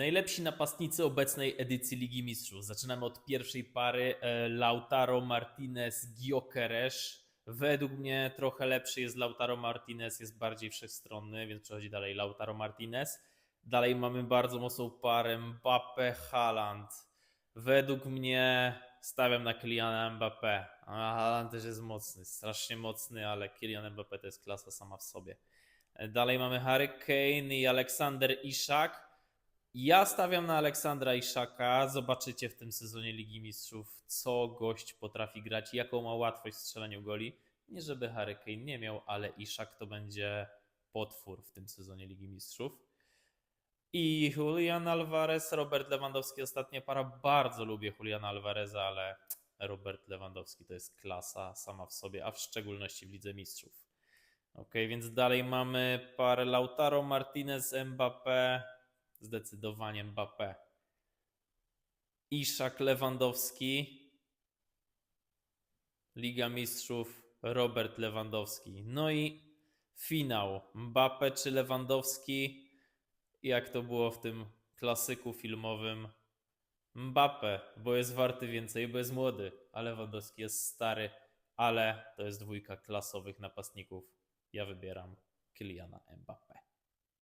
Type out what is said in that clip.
Najlepsi napastnicy obecnej edycji Ligi Mistrzów. Zaczynamy od pierwszej pary. e, Lautaro Martinez, Gyökeres. Według mnie trochę lepszy jest Lautaro Martinez, jest bardziej wszechstronny, więc przechodzi dalej Lautaro Martinez. Dalej mamy bardzo mocną parę Mbappe Haaland. Według mnie stawiam na Kyliana Mbappé. A Haaland też jest mocny, strasznie mocny, ale Kylian Mbappé to jest klasa sama w sobie. E, Dalej mamy Harry Kane i Aleksander Iszak. Ja stawiam na Aleksandra Iszaka. Zobaczycie w tym sezonie Ligi Mistrzów, co gość potrafi grać, jaką ma łatwość w strzelaniu goli. Nie żeby Harry Kane nie miał, ale Iszak to będzie potwór w tym sezonie Ligi Mistrzów. I Julian Alvarez, Robert Lewandowski. Ostatnia para. Bardzo lubię Juliana Alvareza, ale Robert Lewandowski to jest klasa sama w sobie, a w szczególności w Lidze Mistrzów. Ok, więc dalej mamy parę Lautaro Martinez, Mbappé. Zdecydowanie Mbappé. Iszak Lewandowski. Liga Mistrzów Robert Lewandowski. No i finał Mbappé czy Lewandowski. Jak to było w tym klasyku filmowym? Mbappé, bo jest warty więcej, bo jest młody, a Lewandowski jest stary, ale to jest dwójka klasowych napastników. Ja wybieram Kyliana Mbappé.